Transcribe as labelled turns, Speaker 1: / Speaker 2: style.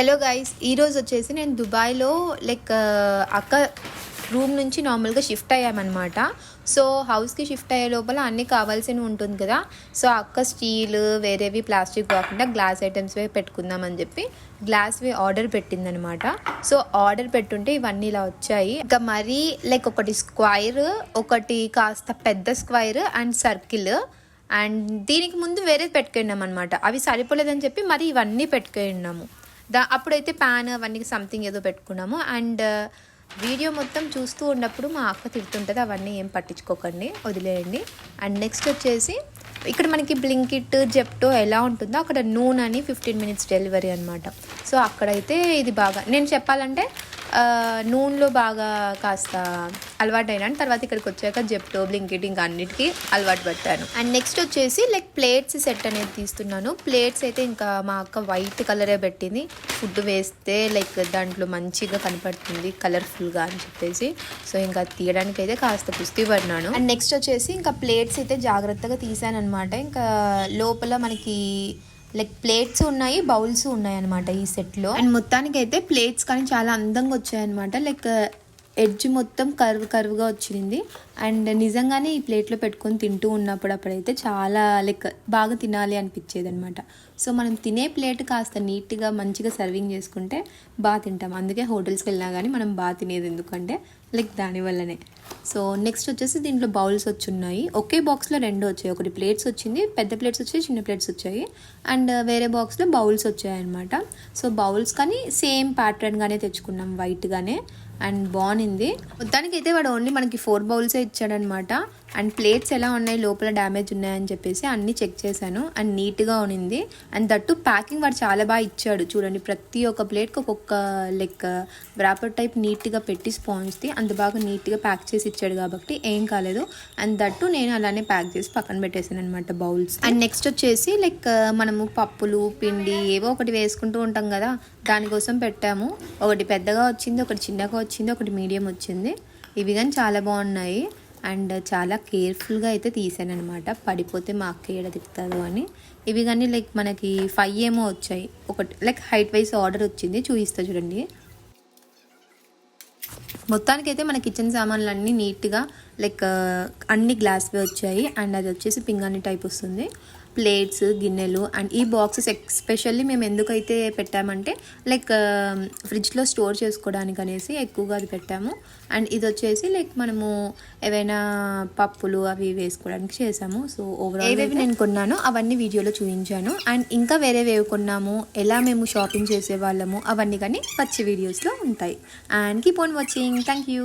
Speaker 1: Hello guys ఈరోజు వచ్చేసి నేను దుబాయ్లో లైక్ అక్క రూమ్ నుంచి నార్మల్గా షిఫ్ట్ అయ్యామన్నమాట. సో హౌస్కి షిఫ్ట్ అయ్యే లోపల అన్నీ కావాల్సినవి ఉంటుంది కదా. సో అక్క స్టీల్ వేరేవి ప్లాస్టిక్ కాకుండా గ్లాస్ ఐటమ్స్వే పెట్టుకుందామని చెప్పి గ్లాస్వి ఆర్డర్ పెట్టిందనమాట సో ఆర్డర్ పెట్టుంటే ఇవన్నీ ఇలా వచ్చాయి. ఇంకా మరీ లైక్ ఒకటి స్క్వైర్ ఒకటి కాస్త పెద్ద స్క్వైర్ అండ్ సర్కిల్ అండ్ దీనికి ముందు వేరేది పెట్టుకున్నాం అనమాట అవి సరిపోలేదని చెప్పి మరి ఇవన్నీ పెట్టుకున్నాము. దా అప్పుడైతే ప్యాన్ అవన్నీ సంథింగ్ ఏదో పెట్టుకున్నాము. అండ్ uh, వీడియో మొత్తం చూస్తూ ఉన్నప్పుడు మా అక్క తిడుతుంటుంది అవన్నీ ఏం పట్టించుకోకండి వదిలేయండి. అండ్ నెక్స్ట్ వచ్చేసి ఇక్కడ మనకి బ్లింకిట్ జెప్టో ఎలా ఉంటుందో అక్కడ నూన్ అని ఫిఫ్టీన్ మినిట్స్ డెలివరీ అనమాట సో అక్కడైతే ఇది బాగా నేను చెప్పాలంటే uh, నూనెలో బాగా కాస్త అలవాటు అయినాను తర్వాత ఇక్కడికి వచ్చాక జెప్టో బ్లింకిట్ ఇంకా అన్నిటికీ అలవాటు పట్టాను. అండ్ నెక్స్ట్ వచ్చేసి లైక్ ప్లేట్స్ సెట్ అనేది తీస్తున్నాను. ప్లేట్స్ అయితే ఇంకా మా అక్క వైట్ కలరే పెట్టింది. ఫుడ్ వేస్తే లైక్ దాంట్లో మంచిగా కనపడుతుంది కలర్ఫుల్గా అని చెప్పేసి. సో ఇంకా తీయడానికి అయితే కాస్త కుస్తీ పడినాను. అండ్ నెక్స్ట్ వచ్చేసి ఇంకా ప్లేట్స్ అయితే జాగ్రత్తగా తీసాను అనమాట ఇంకా లోపల మనకి లైక్ ప్లేట్స్ ఉన్నాయి బౌల్స్ ఉన్నాయి అనమాట ఈ సెట్లో. అండ్ మొత్తానికి అయితే ప్లేట్స్ కానీ చాలా అందంగా వచ్చాయన్నమాట. లైక్ ఎడ్జ్ మొత్తం కర్వ్ కరువుగా వచ్చింది. అండ్ నిజంగానే ఈ ప్లేట్లో పెట్టుకొని తింటూ ఉన్నప్పుడు అప్పుడైతే చాలా లైక్ బాగా తినాలి అనిపించేది అనమాట సో మనం తినే ప్లేట్ కాస్త నీట్గా మంచిగా సర్వింగ్ చేసుకుంటే బాగా తింటాం. అందుకే హోటల్స్కి వెళ్ళినా కానీ మనం బాగా తినేది ఎందుకంటే లైక్ దానివల్లనే సో నెక్స్ట్ వచ్చేసి దీంట్లో బౌల్స్ వచ్చి ఉన్నాయి ఒకే బాక్స్లో రెండు వచ్చాయి. ఒకటి ప్లేట్స్ వచ్చింది పెద్ద ప్లేట్స్ వచ్చాయి చిన్న ప్లేట్స్ వచ్చాయి. అండ్ వేరే బాక్స్లో బౌల్స్ వచ్చాయి అనమాట సో బౌల్స్ కానీ సేమ్ ప్యాటర్న్గానే తెచ్చుకున్నాం వైట్గానే. అండ్ బాగుంది. మొత్తానికి అయితే వాడు ఓన్లీ మనకి ఫోర్ బౌల్సే ఇచ్చాడనమాట. అండ్ ప్లేట్స్ ఎలా ఉన్నాయి లోపల డ్యామేజ్ ఉన్నాయని చెప్పేసి అన్నీ చెక్ చేశాను. అండ్ నీట్గా ఉన్నింది అండ్ దట్టు ప్యాకింగ్ వాడు చాలా బాగా ఇచ్చాడు. చూడండి ప్రతి ఒక్క ప్లేట్కి ఒక్కొక్క లైక్ వ్రాపర్ టైప్ నీట్గా పెట్టి స్పాంజ్ది అంత బాగా నీట్గా ప్యాక్ చేసి ఇచ్చాడు కాబట్టి ఏం కాలేదు. అండ్ దట్టు నేను అలానే ప్యాక్ చేసి పక్కన పెట్టేసాను అనమాట బౌల్స్. అండ్ నెక్స్ట్ వచ్చేసి లైక్ మనము పప్పులు పిండి ఏవో ఒకటి వేసుకుంటూ ఉంటాం కదా దానికోసం పెట్టాము. ఒకటి పెద్దగా వచ్చింది ఒకటి చిన్నగా వచ్చింది వచ్చింది ఒకటి మీడియం వచ్చింది. ఇవి కానీ చాలా బాగున్నాయి. అండ్ చాలా కేర్ఫుల్గా అయితే తీసాను అనమాట పడిపోతే మా అక్క ఏడ తిప్పుతారు అని. ఇవి కానీ లైక్ మనకి ఫైవ్ ఏమో వచ్చాయి. ఒకటి లైక్ హైట్ వైజ్ ఆర్డర్ వచ్చింది. చూపిస్తా చూడండి. మొత్తానికైతే మన కిచెన్ సామాన్లు అన్నీ నీట్గా లైక్ అన్ని గ్లాస్వే వచ్చాయి. అండ్ అది వచ్చేసి పింగాణి టైప్ వస్తుంది. ప్లేట్స్ గిన్నెలు అండ్ ఈ బాక్సెస్ ఎస్పెషల్లీ మేము ఎందుకైతే పెట్టామంటే లైక్ ఫ్రిడ్జ్లో స్టోర్ చేసుకోవడానికి అనేసి ఎక్కువగా అది పెట్టాము. అండ్ ఇది వచ్చేసి లైక్ మనము ఏవైనా పప్పులు అవి వేసుకోవడానికి చేసాము. సో ఓవరాల్ ఏవేవి నేను కొన్నానో అవన్నీ వీడియోలో చూపించాను. అండ్ ఇంకా వేరేవేవి కొన్నాము. ఎలా మేము షాపింగ్ చేసే వాళ్ళము అవన్నీ కానీ వచ్చే వీడియోస్లో ఉంటాయి. And keep on watching thank you